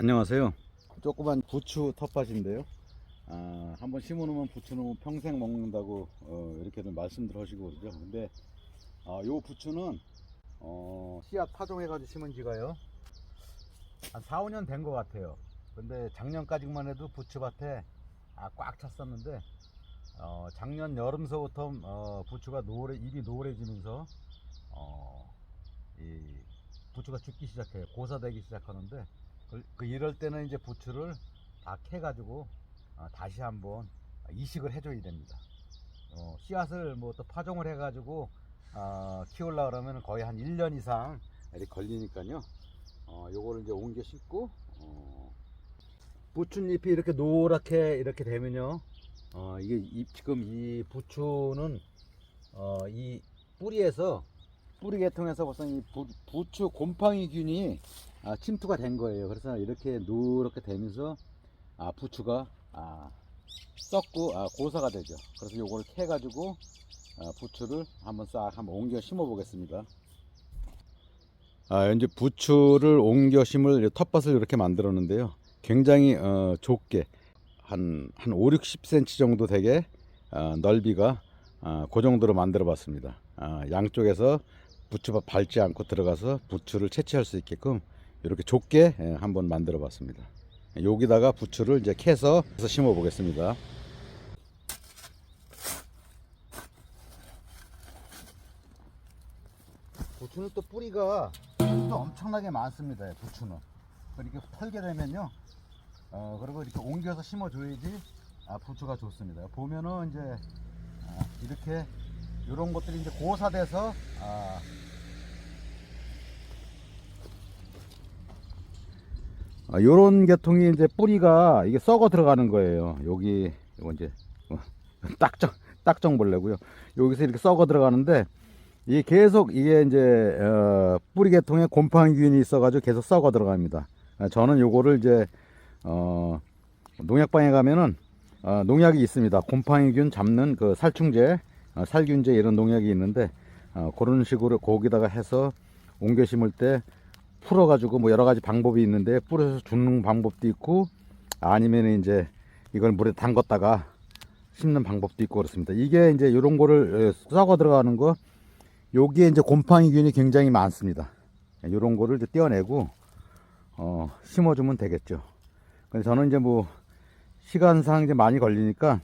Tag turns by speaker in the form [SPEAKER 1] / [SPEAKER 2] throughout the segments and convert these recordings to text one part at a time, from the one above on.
[SPEAKER 1] 안녕하세요. 조그만 부추 텃밭인데요. 아, 한번 심어놓으면 부추는 평생 먹는다고 어, 이렇게들 말씀들 그러죠. 근데 아, 요 부추는 어, 씨앗 파종해가지고 심은 지가요. 한 4, 5년 된 것 같아요. 근데 작년까지만 해도 부추밭에 아, 꽉 찼었는데 어, 작년 여름서부터 어, 부추가 노래 잎이 노래지면서 어, 이 부추가 죽기 시작해요. 고사되기 시작하는데 그, 그 이럴 때는 이제 부추를 다 캐가지고 어, 다시 한번 이식을 해줘야 됩니다. 어, 씨앗을 뭐 또 파종을 해가지고 어, 키우려 그러면 거의 한 1년 이상 이렇게 걸리니까요. 어, 요거를 이제 옮겨 싣고 어, 부추잎이 이렇게 노랗게 이렇게 되면요. 어, 이게 잎, 지금 이 부추는 어, 이 뿌리에서 뿌리 계통에서 벌써 이 부, 부추 곰팡이균이 아, 침투가 된 거예요. 그래서 이렇게 누렇게 되면서 아, 부추가 아, 썩고 아, 고사가 되죠. 그래서 요거를 캐 가지고 아, 부추를 한번 싹 한번 옮겨 심어 보겠습니다. 아, 이제 부추를 옮겨 심을 텃밭을 이렇게 만들었는데요. 굉장히 어, 좁게 한, 한 5, 60cm 정도 되게 어, 넓이가 어, 그 정도로 만들어 봤습니다. 아, 양쪽에서 부추밭 밟지 않고 들어가서 부추를 채취할 수 있게끔 이렇게 좁게 예, 한번 만들어 봤습니다. 여기다가 부추를 이제 캐서 심어 보겠습니다. 부추는 또 뿌리가 또 엄청나게 많습니다. 부추는 이렇게 털게 되면요. 어, 그리고 이렇게 옮겨서 심어줘야지 아, 부추가 좋습니다. 보면은 이제 아, 이렇게 이런 것들이 이제 고사돼서 아, 요런 계통이 이제 뿌리가 이게 썩어 들어가는 거예요. 여기 이거 이제 어, 딱정 딱정벌레고요. 여기서 이렇게 썩어 들어가는데 이게 계속 이게 이제 어, 뿌리 계통에 곰팡이균이 있어가지고 계속 썩어 들어갑니다. 아, 저는 요거를 이제 어, 농약방에 가면은 어, 농약이 있습니다. 곰팡이균 잡는 그 살충제, 어, 살균제 이런 농약이 있는데 어, 그런 식으로 거기다가 해서 옮겨 심을 때 풀어가지고 뭐 여러 가지 방법이 있는데 뿌려서 주는 방법도 있고 아니면 이제 이걸 물에 담갔다가 심는 방법도 있고 그렇습니다. 이게 이제 이런 거를 에, 썩어 들어가는 거 여기에 이제 곰팡이균이 굉장히 많습니다. 이런 거를 이제 떼어내고 어, 심어주면 되겠죠. 근데 저는 이제 뭐 시간상 이제 많이 걸리니까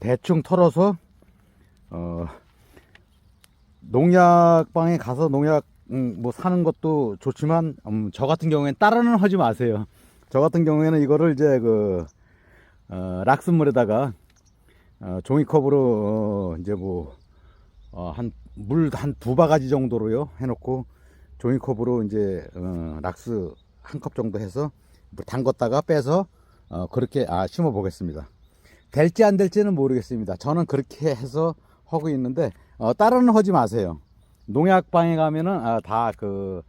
[SPEAKER 1] 대충 털어서 어, 농약방에 가서 농약 음, 뭐 사는 것도 좋지만 음, 저 같은 경우에는 따라는 하지 마세요. 저 같은 경우에는 이거를 이제 그 어, 락스물에다가 어, 종이컵으로 어, 이제 뭐한물 한 두 바가지 정도로요 해놓고 종이컵으로 이제 어, 락스 한 컵 정도 해서 뭐 담갔다가 빼서 어, 그렇게 아, 심어 보겠습니다. 될지 안 될지는 모르겠습니다. 저는 그렇게 해서 하고 있는데 어, 따라는 하지 마세요. 농약방에 가면은 아, 다그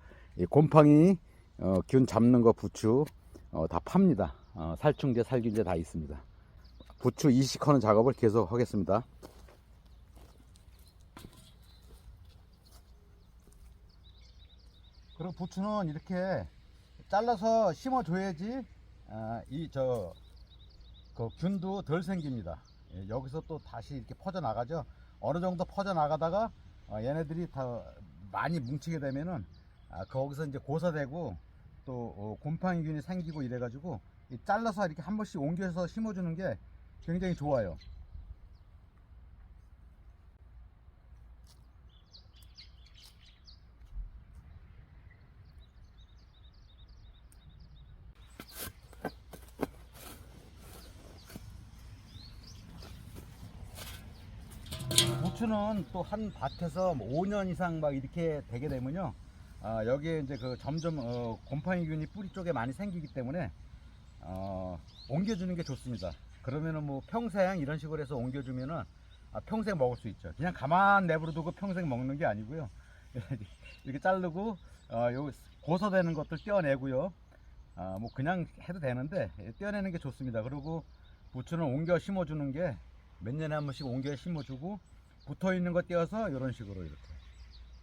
[SPEAKER 1] 곰팡이 어, 균 잡는 거 부추 어, 다 팝니다. 어, 살충제, 살균제 다 있습니다. 부추 이식하는 작업을 계속 하겠습니다. 그리고 부추는 이렇게 잘라서 심어줘야지 아, 이저 그 균도 덜 생깁니다. 예, 여기서 또 다시 이렇게 퍼져 나가죠. 어느 정도 퍼져 나가다가 어, 얘네들이 더 많이 뭉치게 되면은 아, 거기서 이제 고사되고 또 어, 곰팡이균이 생기고 이래가지고 이 잘라서 이렇게 한 번씩 옮겨서 심어주는 게 굉장히 좋아요. 고추는 또 한 밭에서 뭐 5년 이상 막 이렇게 되게 되면요. 아, 여기에 이제 그 점점 어, 곰팡이균이 뿌리 쪽에 많이 생기기 때문에 어, 옮겨주는 게 좋습니다. 그러면은 뭐 평생 이런 식으로 해서 옮겨주면은 아, 평생 먹을 수 있죠. 그냥 가만 내버려 두고 평생 먹는 게 아니고요. 이렇게 자르고 어, 요 고소되는 것들 떼어내고요. 아, 뭐 그냥 해도 되는데 떼어내는 게 좋습니다. 그리고 부추는 옮겨 심어주는 게 몇 년에 한 번씩 옮겨 심어주고 붙어 있는 거 떼어서 이런 식으로 이렇게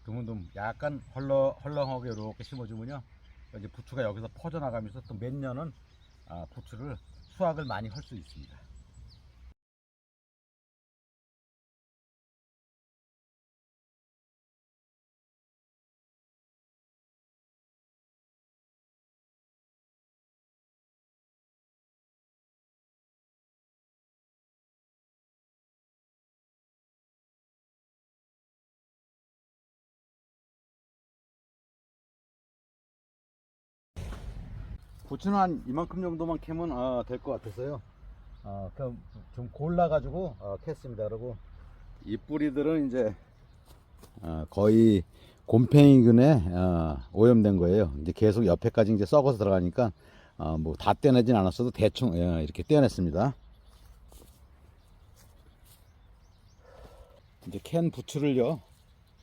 [SPEAKER 1] 드문드문 약간 헐렁 헐렁하게 이렇게 심어주면요 이제 부추가 여기서 퍼져나가면서 또 몇 년은 아, 부추를 수확을 많이 할 수 있습니다. 부추는 한 이만큼 정도만 캐면 아, 될것 같아서요. 아, 그럼 좀 골라가지고 어, 캤습니다. 그리고 이 뿌리들은 이제 아, 거의 곰팡이균에 아, 오염된 거예요. 이제 계속 옆에까지 이제 썩어서 들어가니까 아, 뭐다 떼내진 않았어도 대충 예, 이렇게 떼어냈습니다. 이제 캔 부추를요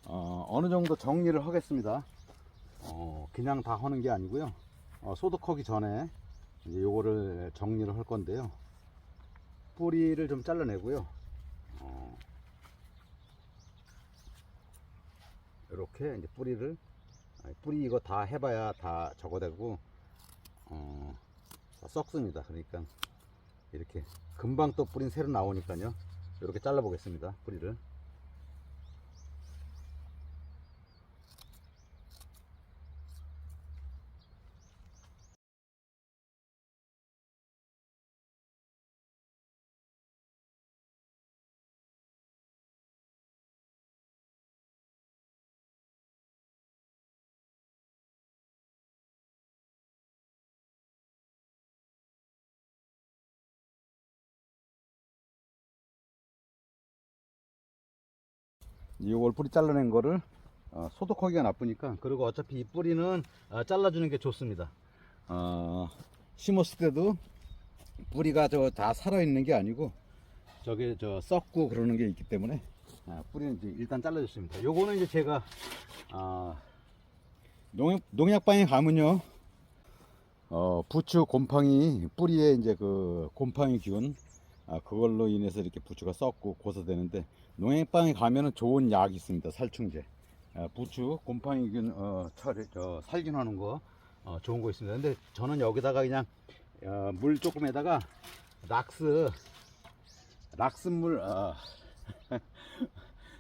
[SPEAKER 1] 어, 어느 정도 정리를 하겠습니다. 어, 그냥 다 하는 게 아니고요. 어, 소독하기 전에 이제 요거를 정리를 할 건데요. 뿌리를 좀 잘라내고요. 어, 이렇게 이제 뿌리를 뿌리 이거 다 해봐야 다 저거되고 어, 다 썩습니다. 그러니까 이렇게 금방 또 뿌린 새로 나오니까요. 이렇게 잘라 보겠습니다. 뿌리를. 이걸 뿌리 잘라낸 거를 어, 소독하기가 나쁘니까 그리고 어차피 이 뿌리는 어, 잘라주는 게 좋습니다. 어, 심었을 때도 뿌리가 저 다 살아있는 게 아니고 저게 저 썩고 그러는 게 있기 때문에 아, 뿌리는 이제 일단 잘라줬습니다. 요거는 이제 제가 아, 농약, 농약방에 가면요 어, 부추 곰팡이 뿌리에 이제 그 곰팡이 균 아, 그걸로 인해서 이렇게 부추가 썩고 고소되는데 농약방에 가면은 좋은 약이 있습니다. 살충제. 아, 부추 곰팡이균 어, 처리, 저, 살균하는 거 어, 좋은 거 있습니다. 근데 저는 여기다가 그냥 어, 물 조금에다가 락스 락스물 어,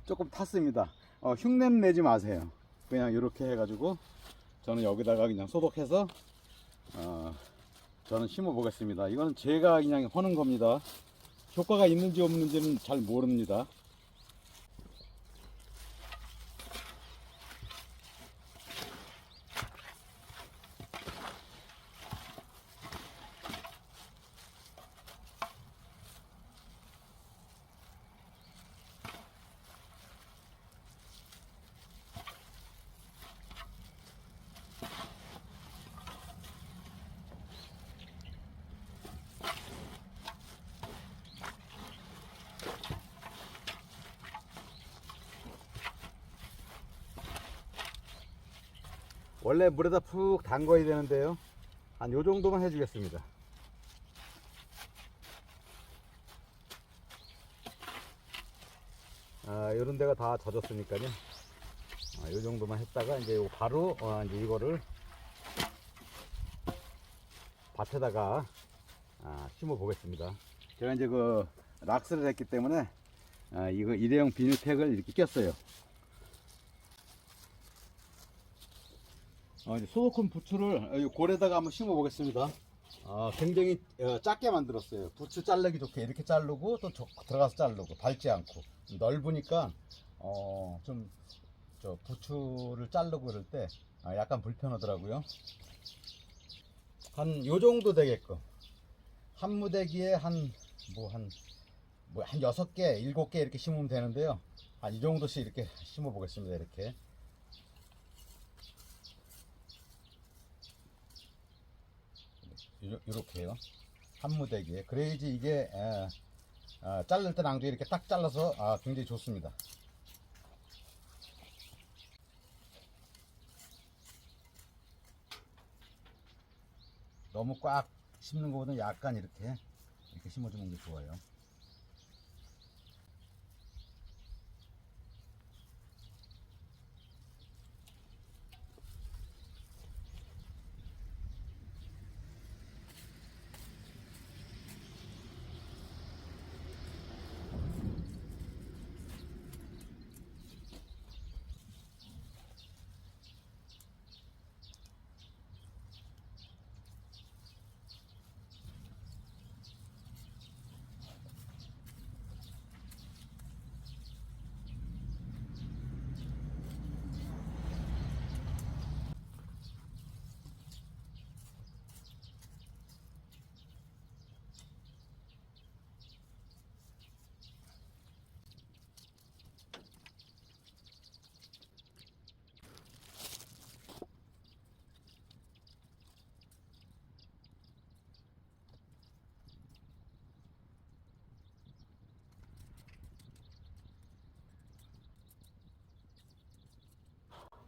[SPEAKER 1] 조금 탔습니다. 어, 흉냄 내지 마세요. 그냥 이렇게 해가지고 저는 여기다가 그냥 소독해서 어, 저는 심어 보겠습니다. 이거는 제가 그냥 하는 겁니다. 효과가 있는지 없는지는 잘 모릅니다. 원래 물에다 푹 담궈야 되는데요. 한 요 정도만 해주겠습니다. 아, 요런 데가 다 젖었으니까요. 아, 요 정도만 했다가 이제 요 바로 어, 이제 이거를 밭에다가 아, 심어 보겠습니다. 제가 이제 그 락스를 했기 때문에 아, 이거 일회용 비닐팩을 이렇게 꼈어요. 어, 이제 소독한 부추를 골에다가 한번 심어 보겠습니다. 아, 굉장히 어, 작게 만들었어요. 부추 자르기 좋게 이렇게 자르고 또 저- 들어가서 자르고 밟지 않고 넓으니까 어, 좀 저 부추를 자르고 그럴 때 아, 약간 불편하더라고요. 한 요 정도 되게끔 한 무대기에 한 뭐 한 뭐한 여섯 개, 일곱 개 이렇게 심으면 되는데요. 한 이 정도씩 이렇게 심어 보겠습니다. 이렇게. 이렇게 해요. 한 무대기에. 그래야지 이게 에, 아, 자를 때 낭도 이렇게 딱 잘라서 아, 굉장히 좋습니다. 너무 꽉 심는 것보다 약간 이렇게 이렇게 심어주는 게 좋아요.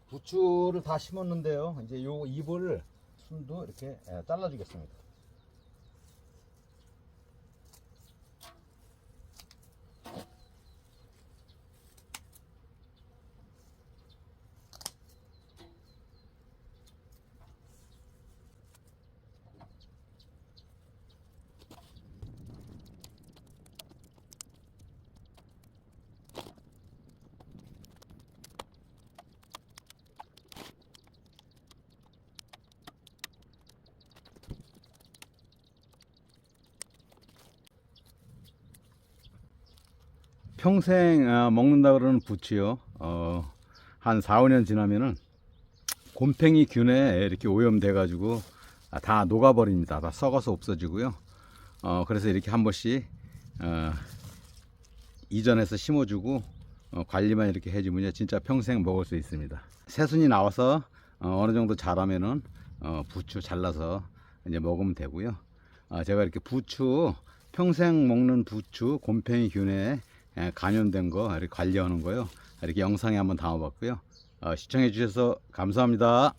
[SPEAKER 1] 부추를 다 심었는데요. 이제 요 잎을 순도 이렇게 예, 잘라주겠습니다. 평생 아, 먹는다 그러는 부추요. 어, 한 4, 5년 지나면은 곰팡이 균에 이렇게 오염돼 가지고 아, 다 녹아버립니다. 다 썩어서 없어지고요. 어, 그래서 이렇게 한 번씩 어, 이전해서 심어주고 어, 관리만 이렇게 해주면요 진짜 평생 먹을 수 있습니다. 새순이 나와서 어, 느 정도 자라면은 어, 부추 잘라서 이제 먹으면 되고요. 어, 제가 이렇게 부추 평생 먹는 부추 곰팡이 균에 에, 감염된 거 이렇게 관리하는 거요. 이렇게 영상에 한번 담아봤고요. 어, 시청해 주셔서 감사합니다.